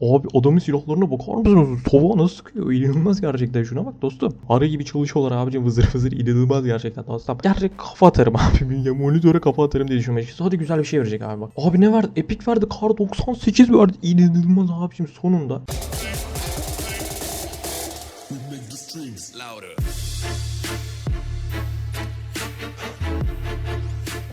Abi adamın silahlarına bakar mısınız? Tova nasıl sıkıyor? İnanılmaz gerçekten şuna bak dostum. Arı gibi çalışıyorlar abicim vızır vızır inanılmaz gerçekten dostum. Gerçek kafa atarım abi. Ya monitöre kafa atarım diye düşünmeye çalışıyorum. Hadi güzel bir şey verecek abi bak. Abi ne verdi? Epic verdi. Kar 98 verdi. İnanılmaz abicim sonunda.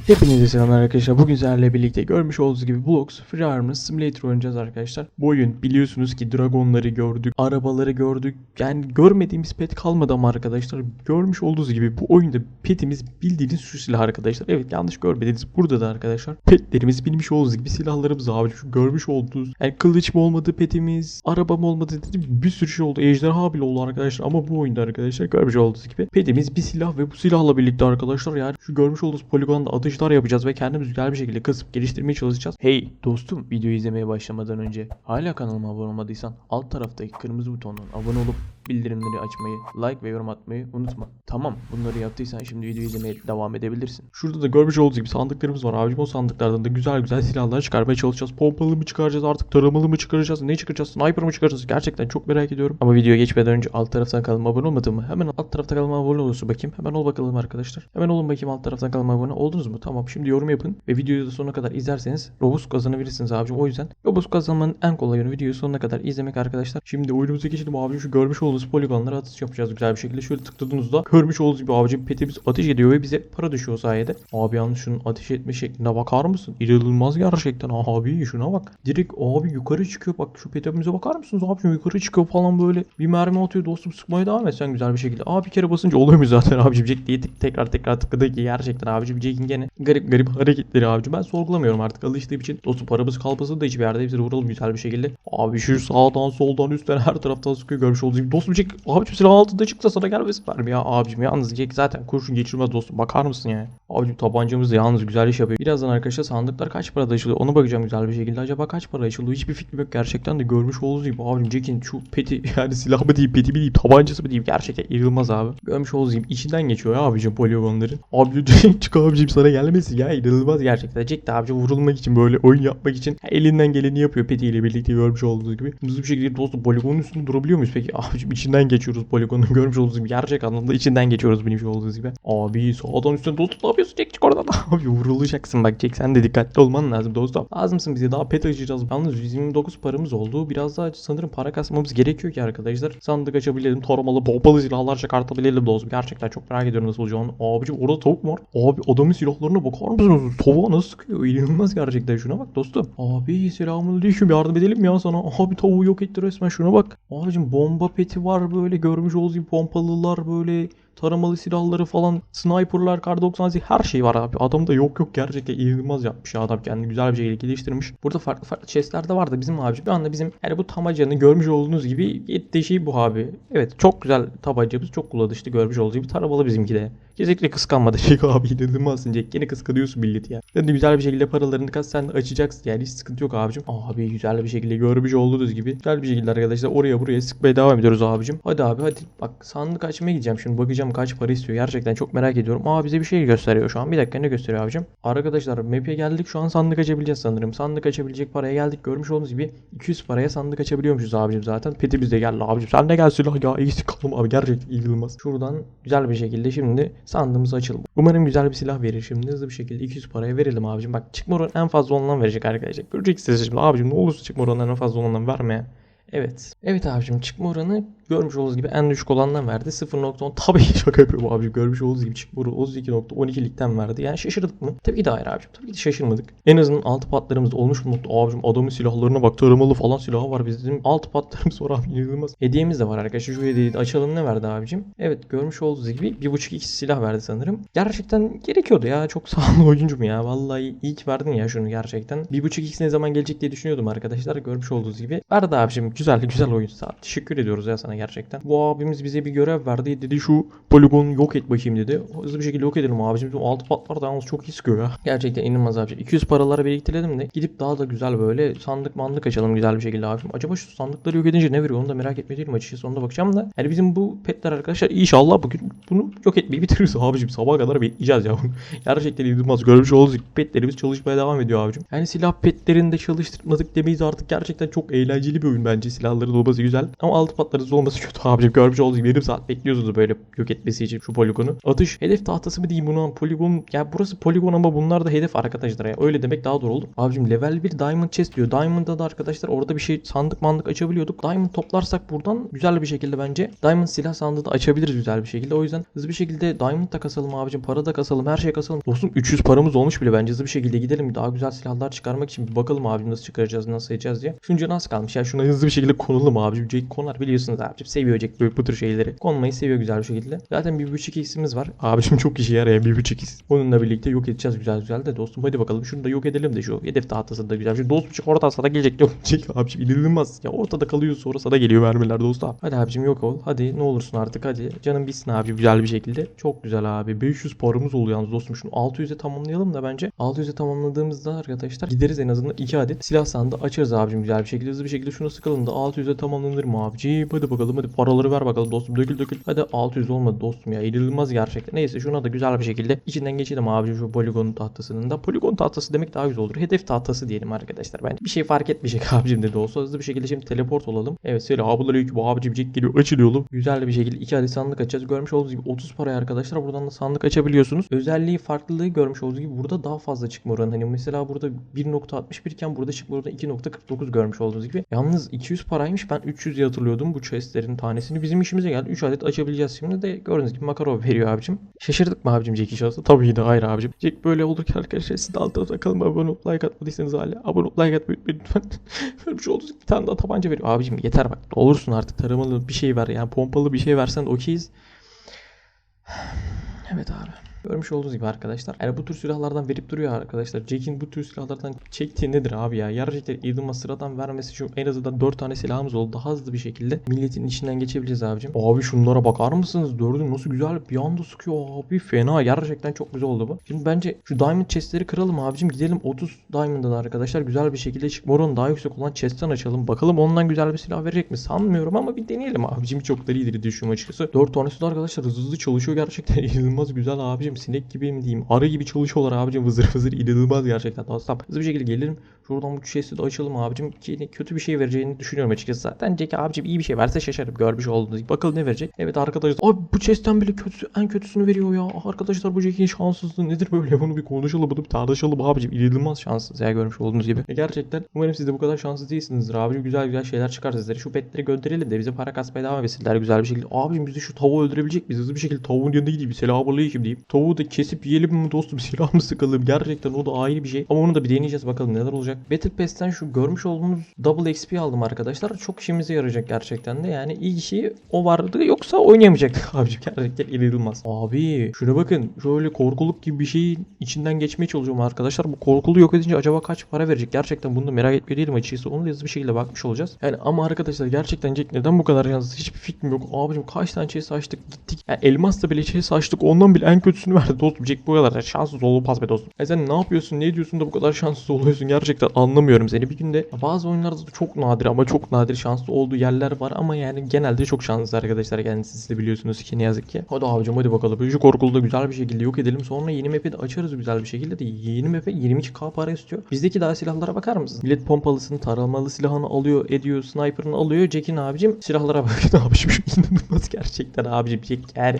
Hepinize selamlar arkadaşlar. Bugün sizlerle birlikte görmüş olduğunuz gibi Blocks Free Armor Simulator oynayacağız arkadaşlar. Bu oyun biliyorsunuz ki dragonları gördük, arabaları gördük. Yani görmediğimiz pet kalmadı ama arkadaşlar. Görmüş olduğunuz gibi bu oyunda petimiz bildiğiniz şu silah arkadaşlar. Evet yanlış görmediniz. Burada da arkadaşlar petlerimiz bilmiş olduğunuz gibi silahlarımız abi. Şu görmüş olduğunuz yani kılıç mı olmadı petimiz, araba mı olmadı dedim bir sürü şey oldu. Ejderha bile oldu arkadaşlar ama bu oyunda arkadaşlar görmüş olduğunuz gibi petimiz bir silah ve bu silahla birlikte arkadaşlar yani şu görmüş olduğunuz poligonda atışlar yapacağız ve kendimizi güzel bir şekilde kısıp geliştirmeye çalışacağız. Hey dostum videoyu izlemeye başlamadan önce hala kanalıma abone olmadıysan alt taraftaki kırmızı butondan abone olup bildirimleri açmayı, like ve yorum atmayı unutma. Tamam bunları yaptıysan şimdi videoyu izlemeye devam edebilirsin. Şurada da görmüş olduğunuz gibi sandıklarımız var abicim. O sandıklardan da güzel güzel silahlar çıkarmaya çalışacağız. Pompalı mı çıkaracağız artık taramalı mı çıkaracağız ne çıkaracağız sniper mı çıkaracağız gerçekten çok merak ediyorum. Ama videoya geçmeden önce alt taraftan kanalıma abone olmadın mı? Hemen alt tarafta kanalıma abone olursun bakayım. Hemen ol bakalım arkadaşlar. Hemen olun bakayım alt taraftan kanalıma abone oldunuz mu? Tamam şimdi yorum yapın ve videoyu da sonuna kadar izlerseniz Robux kazanabilirsiniz abicim. O yüzden Robux kazanmanın en kolay yönü videoyu sonuna kadar izlemek arkadaşlar. Şimdi oyunumuza geçelim abicim. Şu görmüş olduğunuz poligonlara atış yapacağız güzel bir şekilde. Şöyle tıkladığınızda görmüş olduğunuz gibi abicim petimiz ateş ediyor ve bize para düşüyor sayede. Abi yalnız şunun ateş etme şekline bakar mısın? İnanılmaz gerçekten abi şuna bak. Direkt abi yukarı çıkıyor. Bak şu petimize bakar mısınız abicim yukarı çıkıyor falan böyle. Bir mermi atıyor dostum sıkmaya devam et sen güzel bir şekilde. Abi bir kere basınca oluyor mu zaten abicim? Jack diye tek- tekrar tekrar tıkladı ki gerçekten abicim. Jack'in gene garip garip hareketleri abicim. Ben sorgulamıyorum artık alıştığım için. Dostum paramız kalmasın da hiçbir yerde hepsini vuralım güzel bir şekilde. Abi şu sağdan soldan üstten her taraftan sıkıyor görmüş olduğunuz gibi. Dostum Jack abicim silahın altında çıksa sana gelmesin vermi ya abicim. Yalnız Jack zaten kurşun geçirmez dostum. Bakar mısın ya? Abicim tabancamız da yalnız güzel iş yapıyor. Birazdan arkadaşlar sandıklar kaç parada açılıyor onu bakacağım güzel bir şekilde. Acaba kaç para açılıyor hiçbir fikrim yok. Gerçekten de görmüş olduğunuz gibi abicim Jack'in şu peti yani silah mı diyeyim peti mi diyeyim tabancası mı diyeyim gerçekten inanılmaz abi. Görmüş olduğunuz içinden geçiyor ya abicim poligonların. Abi çık abicim sana gelmesin ya inanılmaz gerçekten. Jack de abicim vurulmak için böyle oyun yapmak için elinden geleni yapıyor petiyle birlikte görmüş olduğunuz gibi. Hızlı bir şekilde dostum poligonun üstünde durabiliyor muyuz peki? Abicim içinden geçiyoruz poligonun görmüş olduğunuz gibi. Gerçek anlamda içinden geçiyoruz bilmiş olduğunuz gibi. Abi sağdan üstten dostum ne yapıyorsun Jack çık oradan. Abi vurulacaksın bak Jack sen de dikkatli olman lazım dostum. Lazımsın bize daha pet açacağız. Yalnız 129 paramız oldu. Biraz daha sanırım para kasmamız gerekiyor ki arkadaşlar. Sandık açabilelim. Taramalı pompalı silahlar çıkartabilelim dostum. Gerçekten çok merak ediyorum nasıl olacağını. Abicim orada tavuk var. Abi adamın silahlarına bakar mısınız? Tavuğa nasıl sıkıyor? İnanılmaz gerçekten şuna bak dostum. Abi selamünaleyküm yardım edelim ya sana. Abi tavuğu yok etti resmen şuna bak. Abicim bomba peti var böyle görmüş olduğunuz gibi pompalılar böyle taramalı silahları falan, sniperlar, kar 98 her şey var abi. Adamda yok yok gerçekten inanılmaz yapmış ya adam kendini güzel bir şekilde geliştirmiş. Burada farklı farklı chestler de vardı bizim abi. Bir anda bizim yani bu tamacanı görmüş olduğunuz gibi ettiği şey bu abi. Evet çok güzel tabancamız çok kullanışlı görmüş olduğunuz gibi taramalı bizimki de. Kesinlikle kıskanmadı. Şey abi inanılmazsın Jack. Yine kıskanıyorsun milleti ya. Sen de güzel bir şekilde paralarını kas sen açacaksın yani hiç sıkıntı yok abicim. Abi güzel bir şekilde görmüş olduğunuz gibi. Güzel bir şekilde arkadaşlar oraya buraya sıkmaya devam ediyoruz abicim. Hadi abi hadi. Bak sandık açmaya gideceğim şimdi bakacağım kaç para istiyor. Gerçekten çok merak ediyorum. Aa bize bir şey gösteriyor şu an. Bir dakika ne gösteriyor abicim? Arkadaşlar map'e geldik şu an sandık açabileceğiz sanırım. Sandık açabilecek paraya geldik. Görmüş olduğunuz gibi 200 paraya sandık açabiliyormuşuz abicim zaten. Peti bizde geldi abicim. Sen de gel silah ya. İyi sıkalım abi. Gerçekten inanılmaz. Şuradan güzel bir şekilde şimdi sandığımızı açalım. Umarım güzel bir silah verir şimdi. Hızlı bir şekilde 200 paraya verelim abicim. Bak çıkma oranı en fazla olandan verecek arkadaşlar. Göreceksiniz şimdi abicim ne olursa çıkma oranı en fazla olandan verme. Evet. Evet abicim çıkma oranı görmüş olduğunuz gibi en düşük olandan verdi. 0.10 tabii ki şaka yapıyorum abicim. Görmüş olduğunuz gibi oranı 32.12'likten verdi. Yani şaşırdık mı? Tabii ki de hayır abicim. Tabii ki de şaşırmadık. En azından altı patlarımız olmuş mu? Abicim adamın silahlarına bak. Taramalı falan silahı var bizim. Altı patlarımız var abi inanılmaz. Hediyemiz de var arkadaşlar. Şu hediyeyi de açalım ne verdi abicim? Evet görmüş olduğunuz gibi 1.5-2 silah verdi sanırım. Gerçekten gerekiyordu ya. Çok sağlıklı oyuncum ya. Vallahi iyi ki verdin ya şunu gerçekten. 1.5-2 ne zaman gelecek diye düşünüyordum arkadaşlar. Görmüş olduğunuz gibi. Verdi abicim. Güzel güzel oyun. Teşekkür ediyoruz ya sana gerçekten. Bu abimiz bize bir görev verdi. Dedi şu poligonu yok et bakayım dedi. Hızlı bir şekilde yok edelim abicim. Bu altı patlar da yalnız çok iyi sıkıyor ya. Gerçekten inanılmaz abicim. 200 paraları biriktirelim de gidip daha da güzel böyle sandık mandık açalım güzel bir şekilde abicim. Acaba şu sandıkları yok edince ne veriyor onu da merak etme değilim açıkçası. Ona da bakacağım da. Yani bizim bu petler arkadaşlar inşallah bugün bunu yok etmeyi bitiririz abicim. Sabaha kadar bekleyeceğiz ya. Gerçekten inanılmaz. Görmüş olduğunuz gibi petlerimiz çalışmaya devam ediyor abicim. Yani silah petlerini de çalıştırmadık demeyiz artık. Gerçekten çok eğlenceli bir oyun bence. Silahların olması güzel. Ama altı patlarınız olması kötü abicim. Görmüş olduğunuz gibi saat bekliyorsunuz böyle yok etmesi için şu poligonu. Atış. Hedef tahtası mı diyeyim buna? Poligon. Ya burası poligon ama bunlar da hedef arkadaşlar ya. Öyle demek daha doğru olur. Abicim level 1 diamond chest diyor. Diamond'da da arkadaşlar orada bir şey sandık mandık açabiliyorduk. Diamond toplarsak buradan güzel bir şekilde bence diamond silah sandığı da açabiliriz güzel bir şekilde. O yüzden hızlı bir şekilde diamond da kasalım abicim. Para da kasalım. Her şey kasalım. Dostum 300 paramız olmuş bile bence. Hızlı bir şekilde gidelim. Daha güzel silahlar çıkarmak için bir bakalım abicim nasıl çıkaracağız, nasıl edeceğiz diye. Şunca nasıl kalmış ya. Şuna hızlı bir şekilde konulum abicim. Jack konar biliyorsunuz abicim. Seviyor Jack böyle bu tür şeyleri. Konmayı seviyor güzel bir şekilde. Zaten bir buçuk x'imiz var. Abicim çok işe yarayan bir buçuk x. Onunla birlikte yok edeceğiz güzel güzel de dostum. Hadi bakalım şunu da yok edelim de şu hedef tahtasında güzel bir şey. Dostum çık orada sana gelecek. Yok Jack abicim inanılmaz. Ya ortada kalıyor sonra sana geliyor mermiler dostum. Hadi abicim yok ol. Hadi ne olursun artık hadi. Canım bitsin abi güzel bir şekilde. Çok güzel abi. 500 paramız oluyor yalnız dostum. Şunu 600'e tamamlayalım da bence. 600'e tamamladığımızda arkadaşlar gideriz en azından 2 adet silah sandığı açarız abicim güzel bir şekilde. Hızlı bir şekilde şunu sıkalım da 600'e tamamlanır mı abicim? Hadi bakalım hadi paraları ver bakalım dostum. Dökül dökül. Hadi 600 olmadı dostum ya. İnanılmaz gerçekten. Neyse şuna da güzel bir şekilde içinden geçelim abicim şu poligon tahtasının da. Poligon tahtası demek daha güzel olur. Hedef tahtası diyelim arkadaşlar. Bence bir şey fark etmeyecek abicim dedi olsa. Hızlı bir şekilde şimdi teleport olalım. Evet selamünaleyküm abicim Jack geliyor. Açılıyor. Güzel bir şekilde 2 adet sandık açacağız. Görmüş olduğunuz gibi 30 paraya arkadaşlar. Buradan da sandık açabiliyorsunuz. Özelliği farklılığı görmüş olduğunuz gibi burada daha fazla çıkma oranı. Hani mesela burada 1.61 iken burada çıkma oranı 2.49 görmüş olduğunuz gibi. Yalnız 200 paraymış. Ben 300 diye hatırlıyordum bu chestlerin tanesini. Bizim işimize geldi. 3 adet açabileceğiz şimdi de gördüğünüz gibi Makarov veriyor abicim. Şaşırdık mı abicim Jack iş olsa? Tabii de hayır abicim. Jack böyle olurken arkadaşlar siz de alt tarafa kalın abone olup like atmadıysanız hala abone olup like atmayı unutmayın lütfen. Görmüş olduğunuz gibi bir tane daha tabanca veriyor. Abicim yeter bak. Olursun artık taramalı bir şey ver yani pompalı bir şey versen okeyiz. Evet abi. Görmüş olduğunuz gibi arkadaşlar. Yani bu tür silahlardan verip duruyor arkadaşlar. Jack'in bu tür silahlardan çektiği nedir abi ya? Gerçekten Edom'a sıradan vermesi şu en azından 4 tane silahımız oldu. Daha hızlı bir şekilde milletin içinden geçebiliriz abicim. Abi şunlara bakar mısınız? Dördü nasıl güzel bir anda sıkıyor abi. Fena. Gerçekten çok güzel oldu bu. Şimdi bence şu diamond chestleri kıralım abicim. Gidelim 30 diamond'da da arkadaşlar güzel bir şekilde çıkma oranı daha yüksek olan chest'ten açalım. Bakalım ondan güzel bir silah verecek mi? Sanmıyorum ama bir deneyelim abicim. Çok da iyidir düşünüyorum açıkçası. 4 tanesi de arkadaşlar hızlı hızlı çalışıyor gerçekten. inanılmaz güzel abicim. Sinek gibi mi diyeyim? Arı gibi çalışıyorlar abicim. Vızır vızır inanılmaz gerçekten. Dostum hızlı bir şekilde gelirim. Şuradan bu chest'i de açalım abicim. Ki kötü bir şey vereceğini düşünüyorum açıkçası. Zaten Jack abicim iyi bir şey verse şaşarım. Görmüş olduğunuz gibi. Bakalım ne verecek. Evet arkadaşlar. Abi bu chest'ten bile kötüsü, en kötüsünü veriyor ya. Arkadaşlar bu Jack'in şanssızlığı nedir böyle? Bunu bir konuşalım. Bunu bir tartışalım abicim. İnanılmaz şanssız ya görmüş olduğunuz gibi. E gerçekten umarım siz de bu kadar şanssız değilsinizdir abicim. Güzel güzel şeyler çıkar sizlere. Şu petleri gönderelim de bize para kasmaya devam etsinler güzel bir şekilde. Abicim bizi şu tavuğu öldürebilecek miyiz? Hızlı bir şekilde tavuğun yanına gideyim. Selamünaleyküm diyeyim. Tavuğu da kesip yiyelim mi dostum? Silah mı sıkalım? Gerçekten o da ayrı bir şey. Ama onu da bir deneyeceğiz bakalım neler olacak. Battle Pass'ten şu görmüş olduğunuz Double XP aldım arkadaşlar. Çok işimize yarayacak gerçekten de. Yani iyi şey o vardı yoksa oynayamayacaktık abicim. Gerçekten inanılmaz. Abi şuna bakın. Şöyle korkuluk gibi bir şeyin içinden geçmeye çalışıyorum arkadaşlar. Bu korkuluğu yok edince acaba kaç para verecek? Gerçekten bunu da merak etmiyor değilim açıkçası. Onu da hızlı bir şekilde bakmış olacağız. Yani ama arkadaşlar gerçekten Jack neden bu kadar yalnız hiçbir fikrim yok. Abicim kaç tane chest açtık gittik. Yani elmasla bile chest açtık. Ondan bile en kötüsünü verdi dostum. Jack bu kadar şanssız olmaz be dostum. E sen ne yapıyorsun? Ne diyorsun da bu kadar şanssız oluyorsun? Gerçekten anlamıyorum seni. Bir günde bazı oyunlarda da çok nadir ama çok nadir şanslı olduğu yerler var ama yani genelde çok şanslı arkadaşlar. Yani siz de biliyorsunuz ki ne yazık ki. Hadi abicim hadi bakalım. Şu korkulu da güzel bir şekilde yok edelim. Sonra yeni map'i de açarız güzel bir şekilde de. Yeni map'e 22k para istiyor. Bizdeki daha silahlara bakar mısın? Millet pompalısını, taramalı silahını alıyor, ediyor, sniper'ını alıyor. Jack'in abicim silahlara bakın abicim. İnanılmaz gerçekten abicim. Jack yani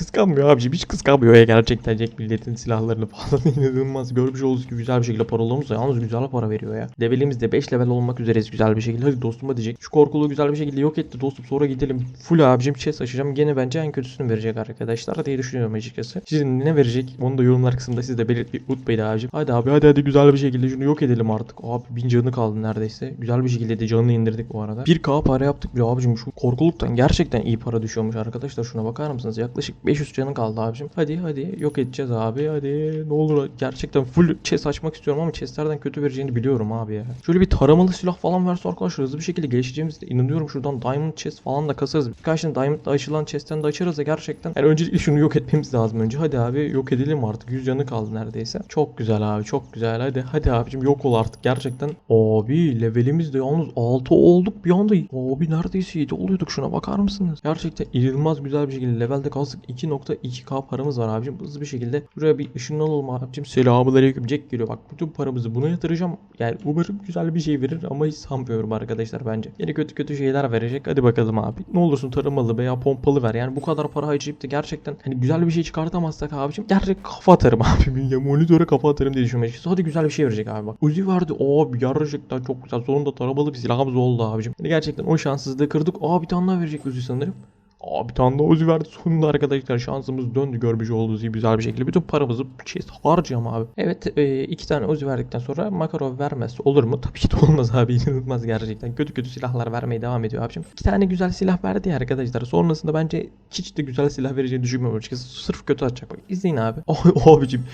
Kıskanmıyor abicim hiç kıskanmıyor ya gerçekten Jack milletin silahlarını falan inanılmaz görmüş olduğunuz gibi güzel bir şekilde paralarımız da yalnız güzel para veriyor ya. Levelimiz de 5 level olmak üzereyiz güzel bir şekilde. Hadi dostum hadi Jack. Şu korkuluğu güzel bir şekilde yok etti dostum sonra gidelim. Full abicim chest açacağım. Gene bence en kötüsünü verecek arkadaşlar diye düşünüyorum açıkçası. Sizin ne verecek onu da yorumlar kısmında siz de belirtmeyi unutmayın abicim. Hadi abi hadi hadi güzel bir şekilde şunu yok edelim artık. Abi bin canı kaldı neredeyse. Güzel bir şekilde de canını indirdik bu arada. 1k para yaptık bile abicim şu korkuluktan gerçekten iyi para düşüyormuş arkadaşlar. Şuna bakar mısınız? Yaklaşık 500 canın kaldı abicim. Hadi hadi yok edeceğiz abi hadi. Ne olur gerçekten full chest açmak istiyorum ama chestlerden kötü vereceğini biliyorum abi ya. Şöyle bir taramalı silah falan verse arkadaşlar hızlı bir şekilde gelişeceğimizde inanıyorum şuradan diamond chest falan da kasarız. Birkaç tane diamondla açılan chestten de açarız da gerçekten. Yani öncelikle şunu yok etmemiz lazım önce. Hadi abi yok edelim artık. 100 canı kaldı neredeyse. Çok güzel abi çok güzel. Hadi hadi abicim yok ol artık gerçekten. Abi levelimiz de yalnız 6 olduk bir anda. Abi neredeyse 7 oluyorduk şuna bakar mısınız? Gerçekten inanılmaz güzel bir şekilde levelde kaldık. 2.2k paramız var abicim. Hızlı bir şekilde şuraya bir ışınlanalım abicim. Selamünaleyküm Jack geliyor. Bak bütün paramızı buna yatıracağım. Yani umarım güzel bir şey verir ama hiç sanmıyorum arkadaşlar bence. Yine kötü kötü şeyler verecek. Hadi bakalım abi. Ne olursun tarımalı veya pompalı ver. Yani bu kadar para harcayıp da gerçekten hani güzel bir şey çıkartamazsak abicim gerçek kafa atarım abi. Ya monitöre kafa atarım diye düşünmeye. Hadi güzel bir şey verecek abi bak. Uzi verdi. Abi gerçekten çok güzel. Sonunda taramalı bir silahımız oldu abicim. Yani gerçekten o şanssızlığı kırdık. Aa bir tane daha verecek Uzi sanırım. Aa bir tane daha Uzi verdi. Sonunda arkadaşlar şansımız döndü görmüş olduğunuz gibi güzel bir şekilde. Bütün paramızı şey harcayacağım abi. Evet e, iki tane Uzi verdikten sonra Makarov vermez. Olur mu? Tabii ki de olmaz abi. İnanılmaz gerçekten. Kötü kötü silahlar vermeye devam ediyor abicim. İki tane güzel silah verdi ya arkadaşlar. Sonrasında bence hiç de güzel silah vereceğini düşünmüyorum açıkçası. Sırf kötü atacak. Bak izleyin abi. Oh, abicim.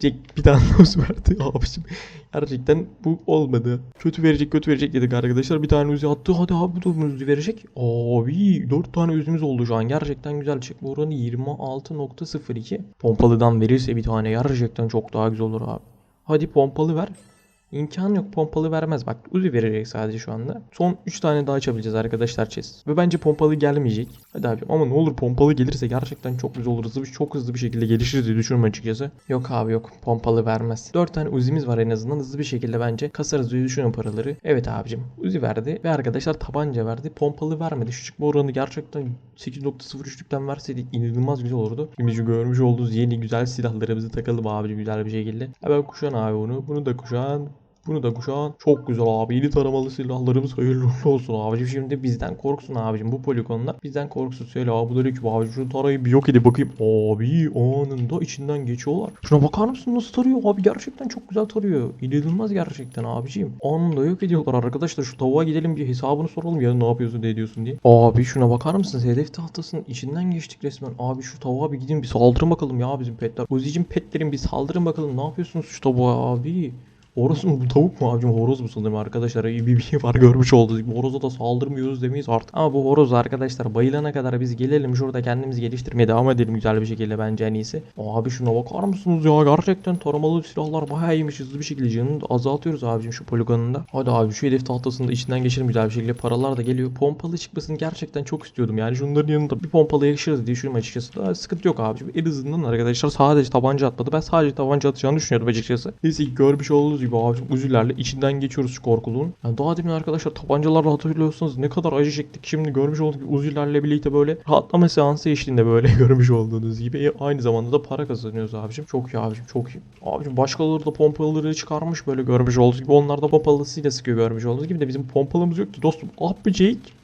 Jack bir tane Uzi verdi abicim. Gerçekten bu olmadı. Kötü verecek kötü verecek dedik arkadaşlar. Bir tane Uzi attı. Hadi abi bu Uzi verecek. Abi 4 tane Uzi'miz oldu şu an. Gerçekten güzel. Bu oranı 26.02. Pompalıdan verirse bir tane gerçekten çok daha güzel olur abi. Hadi pompalı ver. İmkan yok pompalı vermez bak Uzi verecek sadece şu anda. Son 3 tane daha açabileceğiz arkadaşlar chest. Ve bence pompalı gelmeyecek. Hadi abi ama ne olur pompalı gelirse gerçekten çok güzel olur. Hızlı çok hızlı bir şekilde gelişir diye düşünüyorum açıkçası. Yok abi yok pompalı vermez. 4 tane Uzi'miz var en azından hızlı bir şekilde bence kasarız diye düşünüyorum paraları. Evet abicim Uzi verdi ve arkadaşlar tabanca verdi. Pompalı vermedi. Şu çıkma oranı gerçekten 8.03'lükten verseydik inanılmaz güzel olurdu. Şimdi görmüş olduğunuz yeni güzel silahlarımızı takalım abi güzel bir şekilde. Hemen kuşan abi bunu. Bunu da kuşan. Bunu da kuşağın çok güzel abi. Yeni taramalı silahlarımız hayırlı olsun abicim. Şimdi bizden korksun abicim bu poligonlar. Bizden korksun söyle abi ki abicim şu tarayı bir yok edip bakayım. Abi anında içinden geçiyorlar. Şuna bakar mısın nasıl tarıyor abi gerçekten çok güzel tarıyor. İnanılmaz gerçekten abicim. Anında yok ediyorlar arkadaşlar şu tavuğa gidelim bir hesabını soralım ya ne yapıyorsun ne ediyorsun diye. Abi şuna bakar mısınız hedef tahtasının içinden geçtik resmen. Abi şu tavuğa bir gidin bir saldırın bakalım ya bizim petler. Uzicim petlerin bir saldırın bakalım ne yapıyorsunuz şu tavuğa abi. Horoz mu bu tavuk mu abicim? Horoz mu sanırım arkadaşlar? İyi bir şey var görmüş olduk horoza da saldırmıyoruz demeyiz artık. Ama bu horoz arkadaşlar bayılana kadar biz gelelim şurada kendimizi geliştirmeye devam edelim güzel bir şekilde bence en iyisi. Abi şuna bakar mısınız ya? Gerçekten taramalı silahlar bayağı iyiymiş. Hızlı bir şekilde canını azaltıyoruz abicim şu poligonunda. Hadi abi şu hedef tahtasını da içinden geçelim güzel bir şekilde paralar da geliyor. Pompalı çıkmasını gerçekten çok istiyordum. Yani şunların yanında bir pompalı yakışırız diye düşünüyorum açıkçası da. Sıkıntı yok abicim. En azından arkadaşlar sadece tabanca atmadı ben sadece tabanca atacağını düşünüyordum açıkçası. Neyse görmüş olduğunuz gibi abicim uzilerle içinden geçiyoruz şu korkuluğun. Yani daha demin arkadaşlar tabancalarla hatırlıyorsanız ne kadar acı çektik. Şimdi görmüş olduğunuz gibi uzilerle birlikte böyle rahatlama seansı eşliğinde böyle görmüş olduğunuz gibi E, aynı zamanda da para kazanıyoruz abicim. Çok iyi abicim çok iyi. Abicim başkaları da pompalıları çıkarmış böyle görmüş olduğunuz gibi. Onlar da pompalısıyla sıkıyor görmüş olduğunuz gibi de bizim pompalımız yoktu dostum. Ah.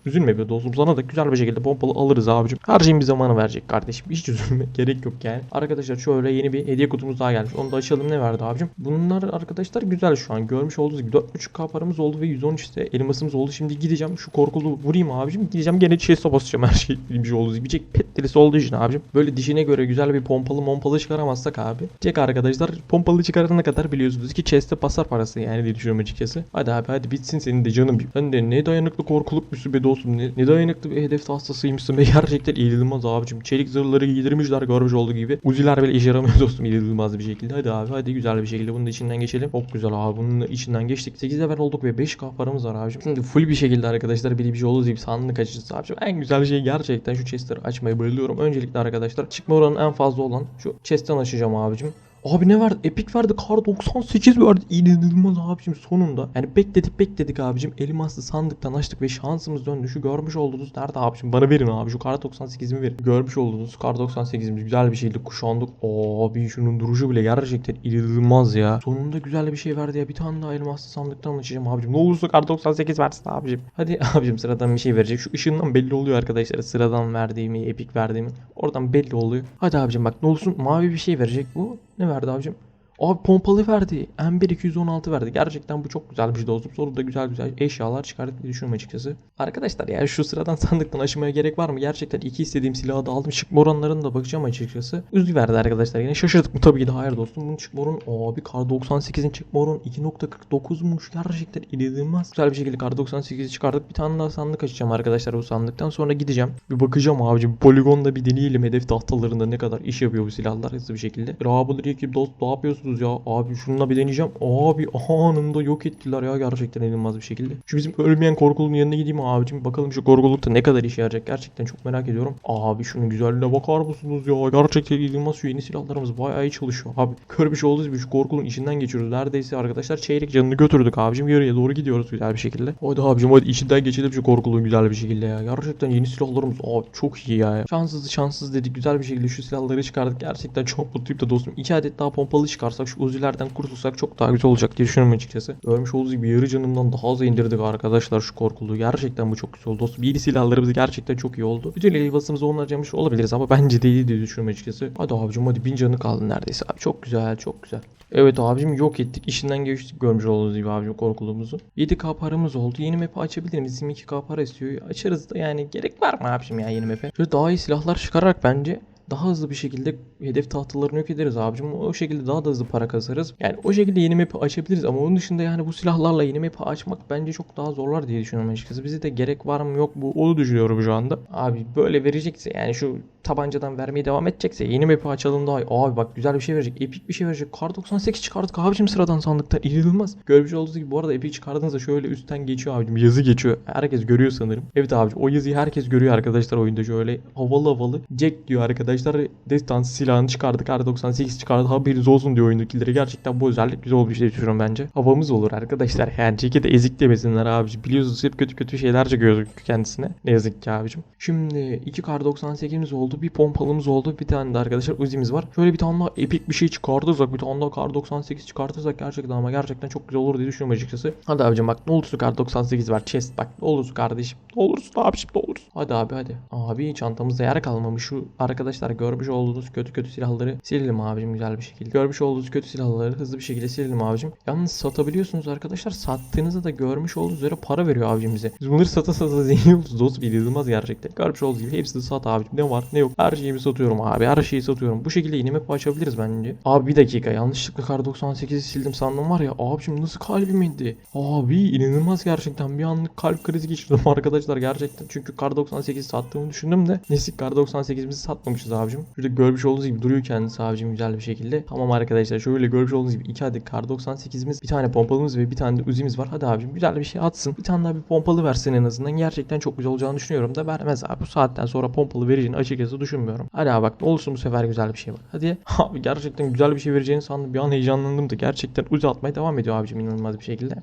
Üzülme be dostum sana da güzel bir şekilde pompalı alırız abicim. Her şeyin bir zamanı verecek kardeşim. Hiç üzülme gerek yok yani. Arkadaşlar şöyle yeni bir hediye kutumuz daha gelmiş. Onu da açalım ne verdi abicim. Bunlar arkadaşlar güzel şu an. Görmüş olduğunuz gibi 4.5k paramız oldu ve 113 işte elmasımız oldu. Şimdi gideceğim şu korkulu vurayım abicim. Gideceğim gene chest'e basacağım her şey bir şey olduğu gibi. Jack pet delisi olduğu için abicim. Böyle dişine göre güzel bir pompalı mompalı çıkaramazsak abi. Jack arkadaşlar pompalı çıkarana kadar biliyorsunuz ki chest'e basar parası yani diye düşünüyorum açıkçası. Hadi abi hadi bitsin senin de canım. Sen de ne dayanıklı korkulukmuşsun be dostum. Ne, ne dayanıklı bir hedef hastasıymışsın be. Gerçekten inanılmaz abicim. Çelik zırhları giydirmişler görmüş olduğu gibi. Uziler bile işe yaramıyor dostum inanılmaz bir şekilde. Hadi abi hadi güzel bir şekilde bunun içinden geçelim. Çok güzel abi bunun içinden geçtik. 8 level olduk ve 5k paramız var abicim. Şimdi full bir şekilde arkadaşlar bir bir şey olduğu gibi sandık açacağız abicim. En güzel şey gerçekten şu chestleri açmayı bayılıyorum. Öncelikle arkadaşlar çıkma oranı en fazla olan şu chest'ten açacağım abicim. Abi ne verdi? Epic verdi. Kar 98 verdi. İnanılmaz abicim sonunda. Yani bekledik bekledik abicim. Elmaslı sandıktan açtık ve şansımız döndü. Şu görmüş olduğunuz nerede abicim? Bana verin abi. Şu kar 98'imi verin. Görmüş olduğunuz kar 98'imiz güzel bir şeyle kuşandık. Abi şunun duruşu bile gerçekten inanılmaz ya. Sonunda güzel bir şey verdi ya. Bir tane daha elmaslı sandıktan açacağım abicim. Ne olursa kar 98 versin abicim. Hadi abicim sıradan bir şey verecek. Şu ışığından belli oluyor arkadaşlar. Sıradan verdiğimi, epic verdiğimi. Oradan belli oluyor. Hadi abicim bak ne olsun mavi bir şey verecek bu. Ne verdi abicim? Abi pompalı verdi. M1 216 verdi. Gerçekten bu çok güzel bir şey dostum. Sonra da güzel güzel eşyalar çıkardık diye düşünüyorum açıkçası. Arkadaşlar yani şu sıradan sandıktan aşımaya gerek var mı? Gerçekten iki istediğim silahı da aldım. Çıkma oranlarına da bakacağım açıkçası. Üzü verdi arkadaşlar. Yine şaşırdık mı? Tabii ki de hayır dostum. Bunun çıkma oranı abi kar 98'in çıkma oranı 2.49'muş. Gerçekten inanılmaz. Güzel bir şekilde kar 98'i çıkardık. Bir tane daha sandık açacağım arkadaşlar bu sandıktan. Sonra gideceğim. Bir bakacağım abicim. Poligonda bir deneyelim. Hedef tahtalarında ne kadar iş yapıyor bu silahlar hızlı bir şekilde. Rahabudur ekip dost ne yapıyorsunuz ya? Abi şununla bir deneyeceğim. Abi anında yok ettiler ya gerçekten inanılmaz bir şekilde. Şu bizim ölmeyen korkulun yanına gideyim abicim. Bakalım şu korkulukta ne kadar işe yarayacak. Gerçekten çok merak ediyorum. Abi şunun güzelliğine bakar mısınız ya? Gerçekten inanılmaz şu yeni silahlarımız bayağı iyi çalışıyor. Abi görmüş olduğunuz gibi şu korkulun içinden geçiyoruz. Neredeyse arkadaşlar çeyrek canını götürdük abicim. Yarıya doğru gidiyoruz güzel bir şekilde. Hadi abicim hadi içinden geçelim şu korkulun güzel bir şekilde ya. Gerçekten yeni silahlarımız abi çok iyi ya. Şanssız şanssız dedik güzel bir şekilde şu silahları çıkardık. Gerçekten çok mutluyum da dostum. İki adet daha pompalı çıkarsak şu uzilerden kurtulsak çok daha güzel olacak diye düşünüyorum açıkçası. Görmüş olduğunuz gibi yarı canımdan daha az indirdik arkadaşlar şu korkuluğu. Gerçekten bu çok güzel oldu. Yeni silahlarımız gerçekten çok iyi oldu. Bütün elbasımızı onunla harcamış olabiliriz ama bence değil diye düşünüyorum açıkçası. Hadi abicim hadi bin canı kaldı neredeyse abi. Çok güzel çok güzel. Evet abicim yok ettik. İşinden geçtik görmüş olduğunuz gibi abicim korkuluğumuzu. 7k paramız oldu. Yeni map'i açabilir miyiz? 22k para istiyor. Açarız da yani gerek var mı abicim ya yeni map'e? Şöyle daha iyi silahlar çıkararak bence daha hızlı bir şekilde hedef tahtalarını yok ederiz abicim. O şekilde daha da hızlı para kazarız. Yani o şekilde yeni map'i açabiliriz ama onun dışında yani bu silahlarla yeni map'i açmak bence çok daha zorlar diye düşünüyorum açıkçası. Bize de gerek var mı yok mu onu düşünüyorum şu anda. Abi böyle verecekse yani şu tabancadan vermeye devam edecekse yeni map'i açalım daha iyi. Abi bak güzel bir şey verecek. Epik bir şey verecek. Kar 98 çıkardık abicim sıradan sandıktan. İnanılmaz. Görmüş olduğunuz gibi bu arada Epic çıkardığınızda şöyle üstten geçiyor abicim. Yazı geçiyor. Herkes görüyor sanırım. Evet abicim o yazıyı herkes görüyor arkadaşlar oyunda şöyle havalı havalı. Jack diyor arkadaşlar. Destansı silahını çıkardık. Kar 98 çıkardı. Haberiniz olsun diyor oyundakilere. Gerçekten bu özellik güzel olmuş diye düşünüyorum bence. Havamız olur arkadaşlar. Yani Jack'e de ezik demesinler abicim. Biliyorsunuz hep kötü kötü şeyler çıkıyor kendisine. Ne yazık ki abicim. Şimdi 2 kar 98'imiz oldu. Bir pompalımız oldu. Bir tane de arkadaşlar Uzi'miz var. Şöyle bir tane daha epik bir şey çıkartırsak bir tane daha kar 98 çıkartırsak gerçekten ama gerçekten çok güzel olur diye düşünüyorum açıkçası. Hadi abicim bak ne olursa kar 98 var. Chest bak ne olursa kardeşim. Ne olursa abicim ne olursa. Hadi abi hadi. Abi çantamızda yer kalmamış. Şu arkadaşlar görmüş olduğunuz kötü kötü silahları silelim abicim güzel bir şekilde. Görmüş olduğunuz kötü silahları hızlı bir şekilde silelim abicim. Yalnız satabiliyorsunuz arkadaşlar. Sattığınızda da görmüş olduğunuz üzere para veriyor abicim bize. Biz bunları sata sata zengin oluruz. Dostum inanılmaz gerçekten. Görmüş olduğunuz gibi hepsini sat abicim. Ne var ne yok. Her şeyimi satıyorum abi. Her şeyi satıyorum. Bu şekilde yeni map açabiliriz bence. Abi bir dakika yanlışlıkla kar 98'i sildim sandım var ya. Abicim nasıl kalbim indi? Abi inanılmaz gerçekten. Bir anlık kalp krizi geçirdim arkadaşlar gerçekten. Çünkü kar 98 sattığımı düşündüm de. Neyse kar 98'imizi satmamışız abicim. Şurada görmüş olduğunuz gibi duruyor kendisi abicim güzel bir şekilde. Tamam arkadaşlar şöyle görmüş olduğunuz gibi iki adet kar 98'imiz, bir tane pompalımız ve bir tane de uzimiz var. Hadi abicim güzel bir şey atsın. Bir tane daha bir pompalı versin en azından. Gerçekten çok güzel olacağını düşünüyorum da vermez abi. Bu saatten sonra pompalı vereceğini açıkçası düşünmüyorum. Hadi abi bak ne olursun bu sefer güzel bir şey var. Hadi. Abi gerçekten güzel bir şey vereceğini sandım. Bir an heyecanlandım da gerçekten uzi atmaya devam ediyor abicim inanılmaz bir şekilde.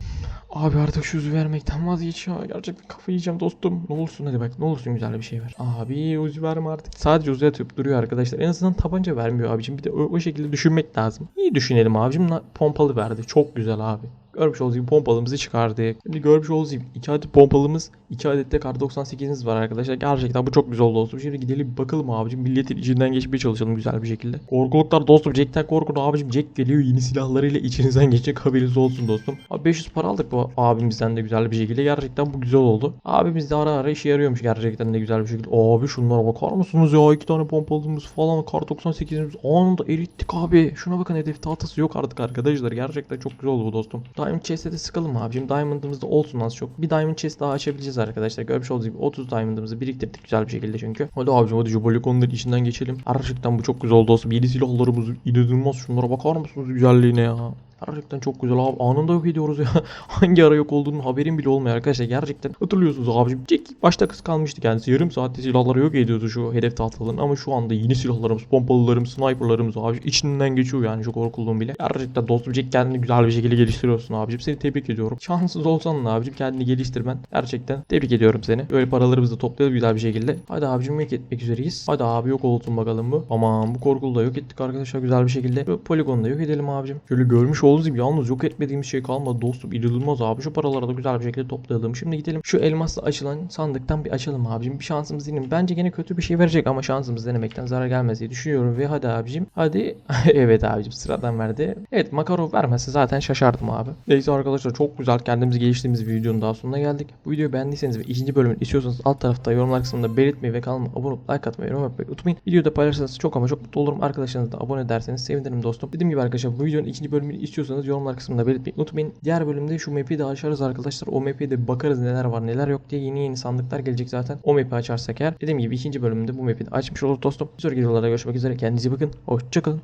Abi artık şu vermekten vazgeç ya. Gerçekten kafayı yiyeceğim dostum. Ne olursun hadi bak ne olursun güzel bir şey ver. Abi uzi verme artık. Sadece uzi atıp duruyor arkadaşlar. En azından tabanca vermiyor abicim. Bir de o, o şekilde düşünmek lazım. İyi düşünelim abicim. Pompalı verdi. Çok güzel abi. Görmüş olduğunuz gibi pompalımızı çıkardık. Şimdi görmüş olduğunuz gibi 2 adet pompalımız, 2 adet de kar 98'imiz var arkadaşlar. Gerçekten bu çok güzel oldu dostum. Şimdi gidelim bakalım abicim. Milletin içinden geçmeye çalışalım güzel bir şekilde. Korkuluklar dostum. Jack'ten korkun abicim. Jack geliyor yeni silahlarıyla içinizden geçecek haberiniz olsun dostum. Abi 500 para aldık bu abimizden de güzel bir şekilde. Gerçekten bu güzel oldu. Abimiz de ara ara işe yarıyormuş gerçekten de güzel bir şekilde. Abi şunlara bakar mısınız ya? iki tane pompalımız falan kar 98'imiz anında erittik abi. Şuna bakın hedef tahtası yok artık arkadaşlar. Gerçekten çok güzel oldu bu dostum. Diamond chest'e de sıkalım abicim. Diamond'ımız da olsun az çok. Bir diamond chest daha açabileceğiz arkadaşlar. Görmüş olduğunuz gibi 30 diamond'ımızı biriktirdik güzel bir şekilde çünkü. Hadi abicim hadi şu poligonların içinden geçelim. Gerçekten bu çok güzel oldu dostum. Yeni silahlarımız inanılmaz. Şunlara bakar mısınız güzelliğine ya? Gerçekten çok güzel abi. Anında yok ediyoruz ya. Hangi ara yok olduğunun haberim bile olmuyor arkadaşlar. Gerçekten hatırlıyorsunuz abicim. Jack başta kız kalmıştı kendisi. Yarım saatte silahları yok ediyordu şu hedef tahtalarını. Ama şu anda yeni silahlarımız, pompalılarımız, sniperlarımız abi içinden geçiyor yani şu korkulduğum bile. Gerçekten dostum Jack kendini güzel bir şekilde geliştiriyorsun abicim. Seni tebrik ediyorum. Şanssız olsan da abicim kendini geliştirmen. Gerçekten tebrik ediyorum seni. Böyle paralarımızı da toplayalım güzel bir şekilde. Hadi abicim yok etmek üzereyiz. Hadi abi yok olsun bakalım bu. Aman bu korkulu da yok ettik arkadaşlar güzel bir şekilde. Böyle poligonu da yok edelim abicim. Şöyle görmüş olduğunuz gibi yalnız yok etmediğimiz şey kalmadı dostum. İnanılmaz abi. Şu paraları da güzel bir şekilde toplayalım. Şimdi gidelim şu elmasla açılan sandıktan bir açalım abicim. Bir şansımız deneyelim. Bence gene kötü bir şey verecek ama şansımız denemekten zarar gelmez diye düşünüyorum. Ve hadi abicim. Hadi. evet abicim sıradan verdi. Evet Makarov vermezse zaten şaşardım abi. Neyse arkadaşlar çok güzel kendimizi geliştirdiğimiz bir videonun daha sonuna geldik. Bu videoyu beğendiyseniz ve ikinci bölümünü istiyorsanız alt tarafta yorumlar kısmında belirtmeyi ve kanalıma abone olup like atmayı yorum yapmayı unutmayın. Videoyu da paylaşırsanız çok ama çok mutlu olurum. Arkadaşlarınız da abone ederseniz sevinirim dostum. Dediğim gibi arkadaşlar bu videonun ikinci bölümünü istiyorsanız yorumlar kısmında belirtmeyi unutmayın. Diğer bölümde şu map'i de açarız arkadaşlar. O map'e de bakarız neler var neler yok diye yeni yeni sandıklar gelecek zaten. O map'i açarsak eğer. Dediğim gibi ikinci bölümde bu map'i de açmış olur dostum. Bir sonraki videolarda görüşmek üzere. Kendinize bakın. Hoşçakalın.